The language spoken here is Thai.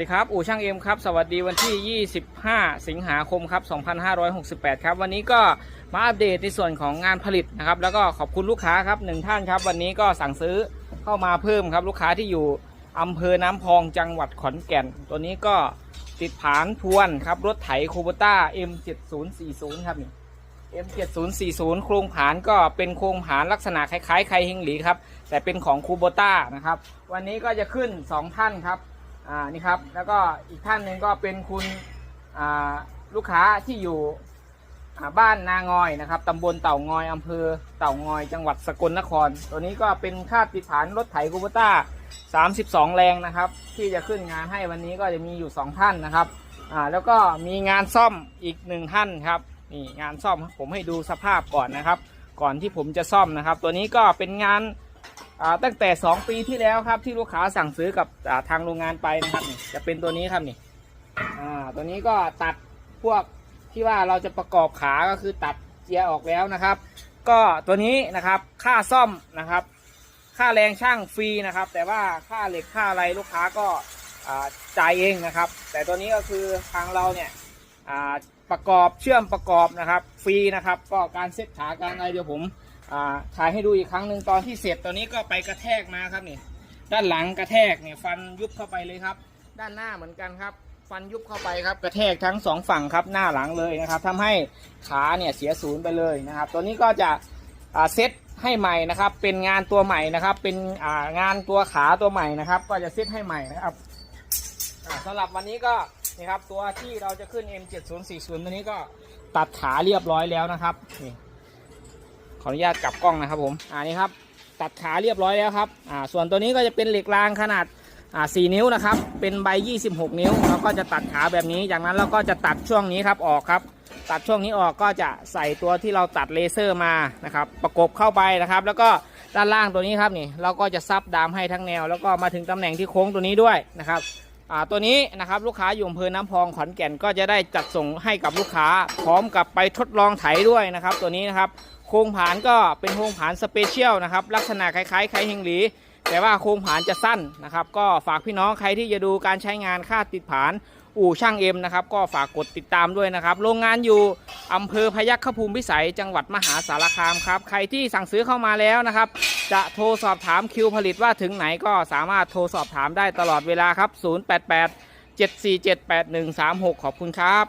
สวัสดีครับ อู่ช่างเอ็มครับ สวัสดีวันที่ 25 สิงหาคมครับ 2568 ครับ วันนี้ก็มาอัปเดตในส่วนของงานผลิตนะครับ แล้วก็ขอบคุณลูกค้าครับหนึ่งท่านครับ วันนี้ก็สั่งซื้อเข้ามาเพิ่มครับ ลูกค้าที่อยู่อำเภอน้ำพองจังหวัดขอนแก่น ตัวนี้ก็ติดผานทวนครับ รถไถโคโบต้า M7040 ครับนี่ M7040 โครงผานก็เป็นโครงผานลักษณะคล้ายๆไคเฮงหลีครับ แต่เป็นของคูโบต้านะครับ วันนี้ก็จะขึ้น 2 ท่านครับ อ่านี่ครับแล้วก็อีกท่านหนึ่งก็เป็นคุณอ่าลูกค้าที่อยู่บ้านนางอยนะครับตำบลเต่างอยอำเภอเต่างอยจังหวัดสกลนคร ตัวนี้ก็เป็นค่าติดฐานรถไถคูโบต้า 32 แรงนะครับ ที่จะขึ้นงานให้วันนี้ก็จะมีอยู่ 2 ท่านนะครับอ่าแล้วก็มีงานซ่อมอีกหนึ่งท่านครับนี่งานซ่อมผมให้ดูสภาพก่อนนะครับ ก่อนที่ผมจะซ่อมนะครับ ตัวนี้ก็เป็นงาน ตั้งแต่ 2 ปีที่แล้วครับที่ลูกค้าสั่งซื้อกับทางโรงงานไปนะครับนี่จะเป็นตัวนี้ครับนี่ตัวนี้ก็ตัดพวกที่ว่าเราจะประกอบขาก็คือตัดเจียออกแล้วนะครับ ก็ตัวนี้นะครับค่าซ่อมนะครับ ค่าแรงช่างฟรีนะครับ แต่ว่าค่าเหล็กค่าอะไรลูกค้าก็จ่ายเองนะครับ แต่ตัวนี้ก็คือทางเราเนี่ยประกอบเชื่อมประกอบนะครับ ฟรีนะครับ ก็การเซ็ตขาการอะไรเดี๋ยวผม ถ่ายให้ดูอีกครั้งหนึ่งตอนที่เสร็จตัวนี้ก็ไปกระแทกมาครับนี่ด้านหลังกระแทกเนี่ยฟันยุบเข้าไปเลยครับ ด้านหน้าเหมือนกันครับ ฟันยุบเข้าไปครับ กระแทกทั้งสองฝั่งครับหน้าหลังเลยนะครับทำให้ขาเนี่ยเสียศูนย์ไปเลยนะครับ ตัวนี้ก็จะอ่าเซ็ตให้ใหม่นะครับ เป็นงานตัวใหม่นะครับ เป็นอ่างานตัวขาตัวใหม่นะครับ ก็จะเซ็ตให้ใหม่นะครับอ่าสำหรับวันนี้ก็นี่ครับตัวที่เราจะขึ้น M7040 ตัวนี้ก็ตัดขาเรียบร้อยแล้วนะครับนี่ ขออนุญาตกลับกล้องนะครับผมอ่านี่ครับตัดขาเรียบร้อยแล้วครับอ่าส่วนตัวนี้ก็จะเป็นเหล็กรางขนาดอ่า4นิ้วนะครับ เป็นใบ 26 นิ้วเราก็จะตัดขาแบบนี้ จากนั้นเราก็จะตัดช่วงนี้ครับออกครับ ตัดช่วงนี้ออกก็จะใส่ตัวที่เราตัดเลเซอร์มานะครับ ประกบเข้าไปนะครับ แล้วก็ด้านล่างตัวนี้ครับนี่ เราก็จะซับดามให้ทั้งแนว แล้วก็มาถึงตำแหน่งที่โค้งตัวนี้ด้วยนะครับ ตัวนี้นะครับลูกค้าอยู่อำเภอน้ำพองขอนแก่นก็จะได้จัดส่งให้กับลูกค้า พร้อมกับไปทดลองไถด้วยนะครับ ตัวนี้นะครับโครงผานก็เป็นโครงผานสเปเชียลนะครับลักษณะคล้ายๆไคเฮงหลี แต่ว่าโครงผานจะสั้นนะครับ ก็ฝากพี่น้องใครที่จะดูการใช้งานค่าติดผานอู่ช่างเอ็มนะครับ ก็ฝากกดติดตามด้วยนะครับ โรงงานอยู่อำเภอพยัคฆภูมิพิสัยจังหวัดมหาสารคามครับ ใครที่สั่งซื้อเข้ามาแล้วนะครับ จะโทรสอบถามคิวผลิตว่าถึงไหนก็สามารถโทรสอบถามได้ตลอดเวลาครับ 088 7478136 ขอบคุณครับ